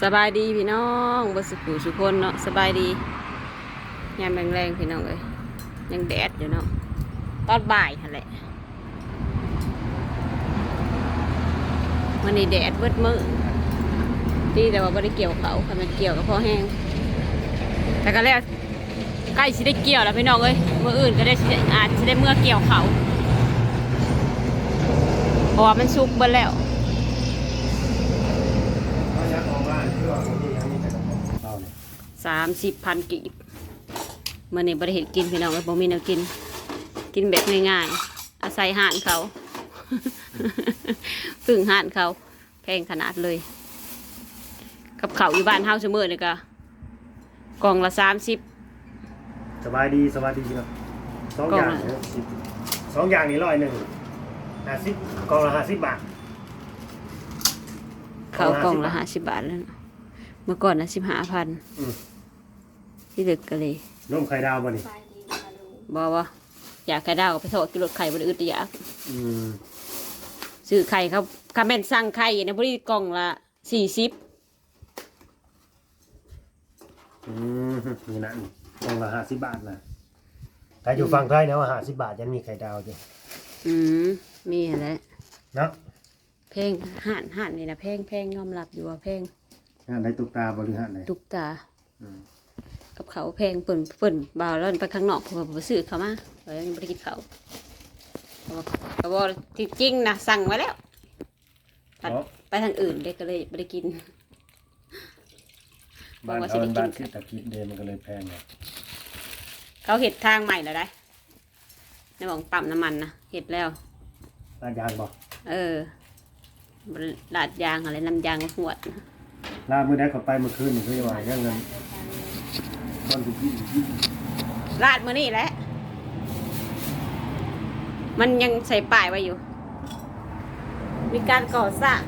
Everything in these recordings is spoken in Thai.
สบายดีพี่น้องบสุขุสุคนเนาะสบายดียามแรงๆพี่น้องเลยยังแดดอยู่เนาะตอนบ่ายหั่นแหละวันนี้แดดเบิดมือดีแต่ว่าไม่ได้เกี่ยวเขาค่ะมันเกี่ยวกับพ่อแห้งแต่ก็แล้วใกล้สิได้เกี่ยวแล้วพี่น้องเอ้ยเมื่ออื่นก็ได้อาจจะได้เมื่อเกี่ยวเขาเพราะว่ามันสุกเบิดแล้ว สามสิบพันกีบเมื่อนี้บริเหตุกินพี่น้องเลยบ่มีแนวกิน กินแบบง่ายๆอาศัยห่านเขาพึ่งห่านเขาแพงขนาดเลย กับเขาวอยู่บ้านเฮาเสมอเลยก็กล่องละสามสิบสบายดีสบายดีครับสองอย่างกล่องละสิบสองอย่างนี้ร้อยหนึ่งห้าสิบกล่องละห้าสิบบาทเขาวกล่องละห้าสิบบาทแล้วเนาะเมื่อก่อนนะสิบห้าพัน อืมที่ดึกกันเลยนมไข่ดาวบ่นี่บอกว่าอยากไข่ดาวก็ไปทอดกิโลไข่บริอึดอยากอืมซื้อไข่เขาคาแม่นสั่งไข่นะบริกล่องละสี่สิบอืมนี่นะนี่กล่องละห้าสิบบาทนะแต่อยู่ฝั่งไทยนะว่าห้าสิบบาทยังมีไข่ดาวอยู่อืมมีอะไรเนาะเพลงห่านห่านนี่นะเพลงเพลงยอมรับอยู่ว่าเพลงงานในตุกตาบริหารไหนตุกตา อืม กับเขาเพลงเปิ่นเปิ่นบ่าวแล้วไปข้างนอกผมไปซื้อเขามาเรายังไม่ได้กินเขาเขาบอกที่จริงนะสั่งไว้แล้วผัดเพราะไปทางอื่นเด็กก็เลยไม่ได้กินบ้านบอกว่าสิเขาได้กินบ้านที่ตะกี้เดนมันก็เลยแพงไงเขาเห็ดทางใหม่แล้วได้ในหมองปั๊มน้ำมันนะเห็ดแล้วร้านยางบ่เออลาดยางอะไรน้ำยางหวดร้านเมื่อได้เขาไปเมื่อคืนนี่เขาจะว่าเรื่องเงินต้นทุกที่ ลาดมือนี่แหละ มันยังใส่ป้ายไว้อยู่ มีการก่อสร้าง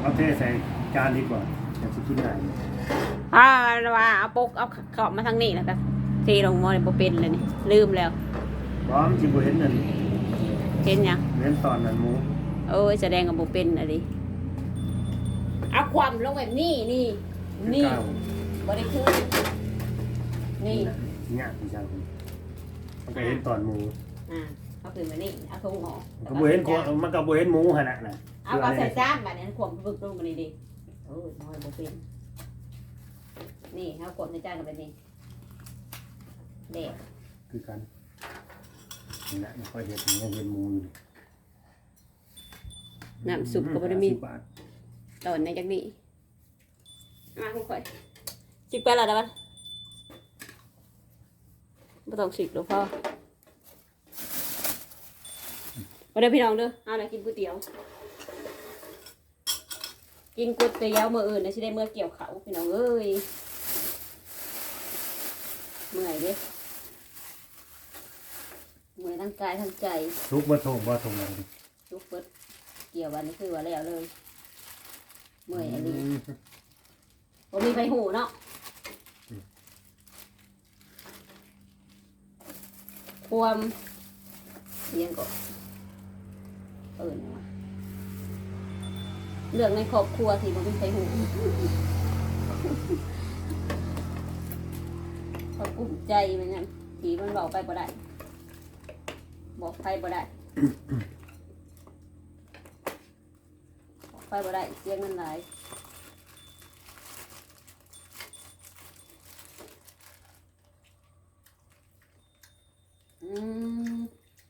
เขาเทใส่จานดีกว่าแต่สิกินง่ายอ่าว่าเอาปกเอาขอบมาทางนี้แล้วก็เทลงมอในโปเป็นเลยนี่ลืมแล้วบอมจิบุเห็นนั่นเห็นยังเห็นตอนนั้นหมูโอ้ยแสดงกับโปเป็นอะไรเอาความลงแบบนี้นี่ นี่เก้าบริคือนี่เนี่ยพี่ช่างมันก็เห็นตอนหมูอ่าเอาขึ้นมานี่เอาทงออกมันก็บ่เห็นคนมันก็บ่เห็นหมูขนาดน่ะเอาก็ใส่จานแบบนี้ขวมบึกลงมานี่ดิโอ้ยน้อยโปเป็นนี่เอาขวมในจานกับแบบนี้เด็กคือกันนี่นะไม่ค่อยเห็นยังเห็นหมูอยู่น้ำซุปก็บ่ได้มีห้าสิบบาทตอนในจักนี้ มาคุณข่อยสิบไปและเด้อบัดไม่ต้องสิบหรอกพ่อมาเด้อพี่น้องเด้อเอาหน่อยกินก๋วยเตี๋ยว กินก๋วยเตี๋ยวมื้ออื่นนะสิได้เมื่อเกี่ยวเขาวพี่น้องเอ้ยเมื่อยเด้เมื่อยทั้งกายทั้งใจทุกบ่ทงบ่ทงเลยลุกเปิดเกี่ยววันนี้คือว่าแล้วเลย เมื่อยอันนี้ ผมมีใบหูเนาะความเสียงก็เออนะเรื่องในครอบครัวที่ผมมีใบหูก็กุ้มใจเหมือนกันที่มันบอกไปบ่ได้ บอกใครบ่ได้ไปบ่ได้เสียเงินหลาย อืม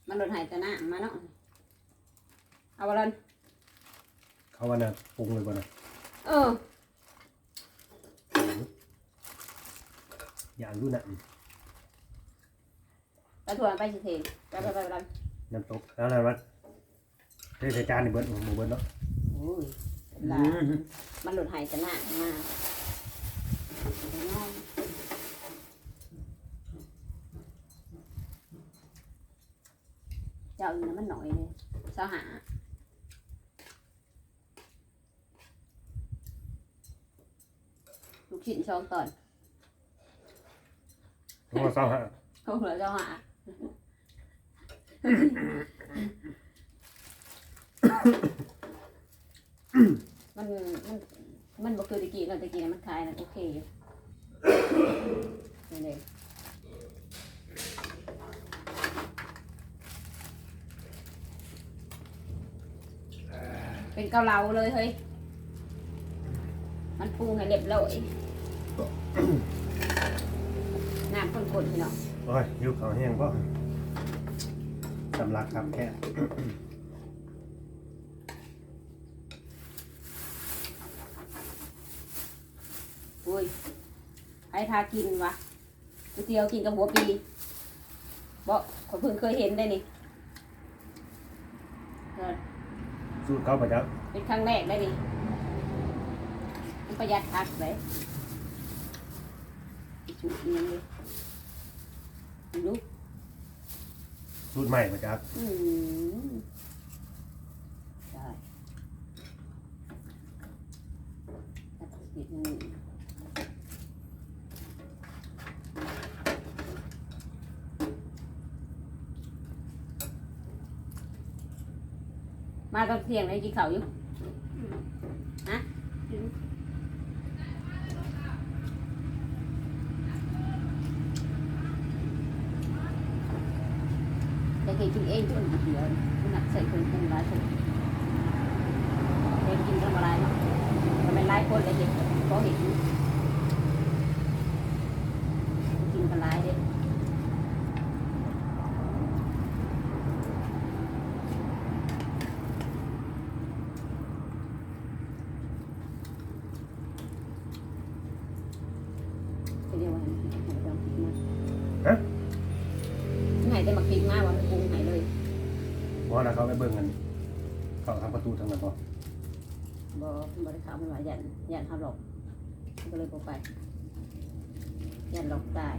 มันโดนหายแต่หน้ามาเนาะเอาบอลนเขาว่าน่ะปรุงเลยบ่น่ะเอออย่างดูน่ะไปถั่วไปสิเทงไปไปไปบอลนน้ำตกแล้วอะไรวะเทใส่จานนี่เบิดหมูเบิดเนาะโอ้ยหลามันโดนหายแต่หน้ามา เจ้าอยู่นะมันหน่อยเลยเสาหาลูกชิ้นช่องตอนโอ้เศร้าฮะเขาเหลือเจ้าหามันมันมันบ่คือตะกี้กันตะกี้นะมันคลายนะโอเคอยู่นี่เลยเป็นเกาเหลาเลยเฮ้ย มันปรุงให้เรียบร้อยน้ำข้นๆพี่น้องโอ้ยยุคเขาแห้งก็สำลักครับแค่อุ้ยใครพากินวะก๋วยเตี๋ยวกินกับหัวปีบอกขอยเพิ่งเคยเห็นได้นี่เออ สูตรเขาประจักเป็นครั้งแรกได้นี่มันประหยัดพักเลยชุดนี้เลยลูกสูตรใหม่ประจักอืมใช่แล้วก็ปิดมือ มาตอนเที่ยงเลยกินข้าวอยู่ฮะแต่เคยกินเองทุกคนเดียวมันหนักใส่คนปรุงร้ายคนเองกินทำอะไรเนาะทำไมร้ายคนเลยเห็นก็เห็นกินกันร้ายเด้ จะเรียก ว่าอะไรนะให้เราคิดมาฮะไหนได้มาคิดมาว่ามันปรุงไหนเลยเพราะนะเขาไปเบิ่งกันเขาทางประตูทางนั้นพอบอบริขารมันว่ายันยันเขาหลอกมันก็เลยบอกไปยันหลอกตาย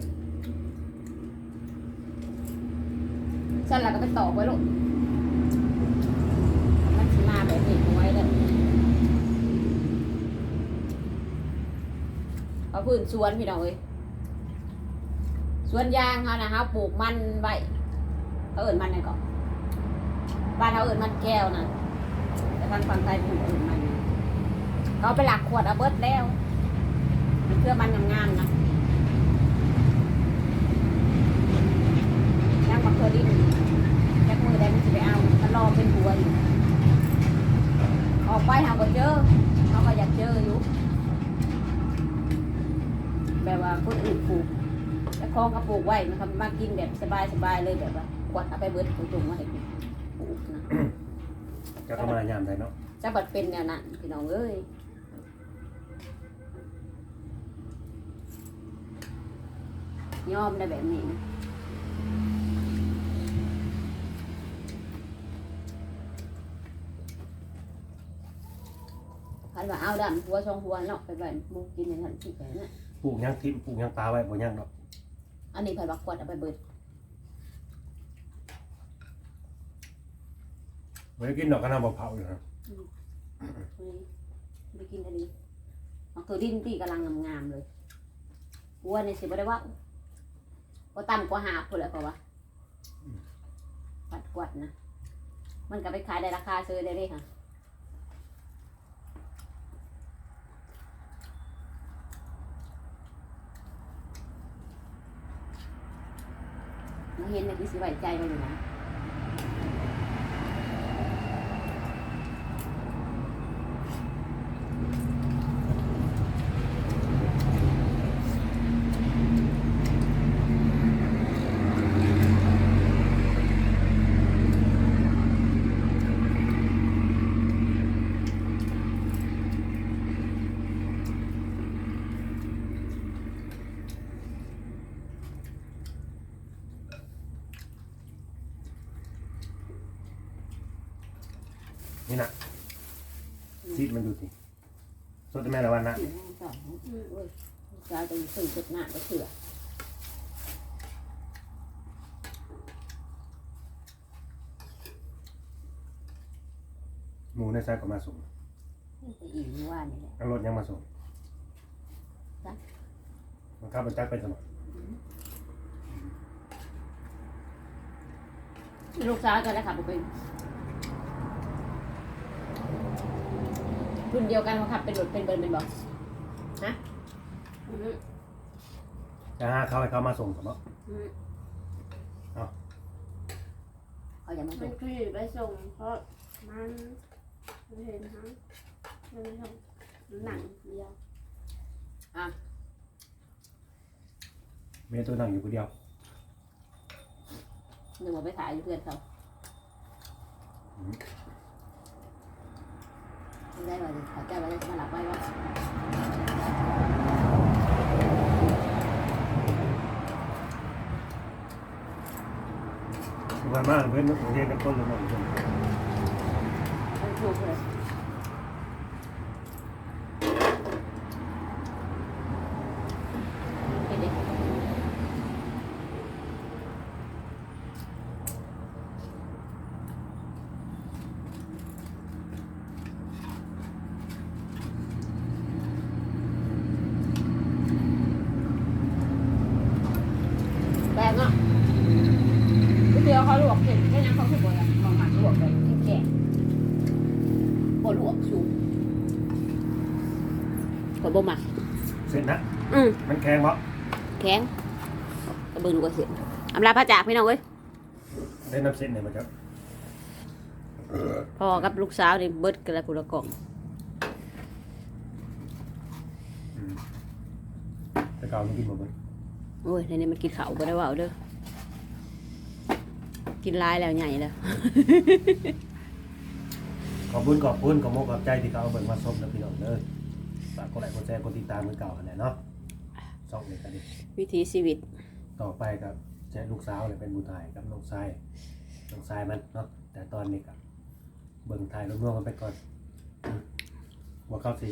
สั่นแล้วก็ไปตอกไว้ลูกมันสิมาแบบนี้เอาไว้เลยเอาพื้นสวนพี่น้องเอ้ย สวนยางเขานะฮะปลูกมันไว้เขาเอิญมันไหนก่อนบ้านเขาเอิญมันแก้วนะแต่ทางฝั่งไทยปลูกเอิญมันเขาไปหลักขวดเอาเบิร์ดแล้วมันเพื่อมันงามๆนะย่างมาเคอดินแค่มือได้มันจะไปเอามันรอเป็นหัวอยู่ ออกไปหาก็เจอเขาก็อยากเจออยู่ แบบว่าคนอื่นปลูก แล้วคองก็ปลูกไว้นะครับมากินแบบสบายๆเลยแบบว่าขวดเอาไปเบิดตุ่มๆมาให้ปลูกนะจะเข้ามายามไทยเนาะจะบัดเป็นแนวนั้นพี่น้องเอ้ยยอมได้แบบนี้นะคันว่าเอาดำหัวช่องหัวเนาะไปแบบบุกินในทันทีแบบนั้นปลูกหยังทิ่มปลูกหยังปลาไว้บ่หยังดอก อันนี้เพิ่นว่าควรเอาไปเบิดบ่ได้กินดอกกระนาบ่เผาอยู่นะนี่ไปกินอันนี้มันคือดินตีกำลังงามๆเลยวัวนี่สิบ่ได้ว่าว่าต่ำกว่าหาพุ่นแหละเพราะว่าปัดกวาดนะ มันก็ไปขายได้ราคาซื้อได้เลยค่ะ เห็นในที่สิไว้ใจมันอยู่นะ นี่น่ะซีดมันอยู่สิสด แม่ละวันนะห้องโอ้ยจะเอาจะสื่อจุดหน้าก็เถื่อหมูในไซก็มาส่งไปอีกว่านี่แหละเอารถยังมาส่งจ้ะมันขับรถจักไปสมัครลูกสาวจะได้ขับไปเป็น รุ่นเดียวกันเขาขับเป็นรถเป็นเบิร์นเป็นบอกอืมจะหาเขาให้เขามาส่งสมมติอืมเขาจะมามัส่นงคือไปส่งเพราะมันมันเห็นฮะมันไม่ส่งหนังเดียวเมียตัวนั่งอยู่คนเดียวหนึ่งมาไปถ่ายอยู่เพื่อนเขาไม่ ได้ว่าเขาจะมามาหลับไว้ว่า วันมากเพื่อนเรียนกันต้นเลยหน่อย ต้องถูกเลยเห็นดิ แปลงอะก๋วยเตี๋ยวเขาลวกเห็นแค่นั้นเขาคือบ่อยลองหมักลวกเลยแข็งๆบ่ลวกสูง ก็บ่หมักเสร็จนะอืมมันแข็งเพราะแข็งกระเบือนกว่าเสียอำลาพระจากพี่น้องเว้ยได้น้ำเส้นเนี่ยมันจะพ่อกับลูกสาวนี่เบิดกันละกุละกล่องแต่เก่ามันกินหมดเลยโอ้ยในนี้มันกินข้าวบ่ได้ว่าเอาเด้อกินหลายแล้วใหญ่แล้ว ขอบคุณขอบคุณขอบมกขอบใจที่เขาเอาเบิ่งมาส้มนะพี่น้องเด้อ ฝากกดไลค์กดแชร์กดติดตามมือเก่าอันไหนเนาะสองเลยกันดิวิถีชีวิต ต่อไปกับแจ้ลูกสาวเนี่ยเป็นบูทายกับน้องชายน้องชายมันเนาะแต่ตอนนี้กับเบิ่งถ่ายรวมๆกันไปก่อนอืมว่าเขาสิ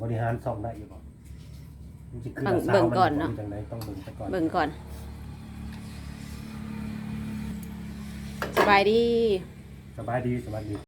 บริหารส่องได้อยู่บ่มันสิขึ้นกับสาวมัจังไดต้องเบิ่งไปก่อนเบิ่งก่อน สบายดี สบายดีสบายดี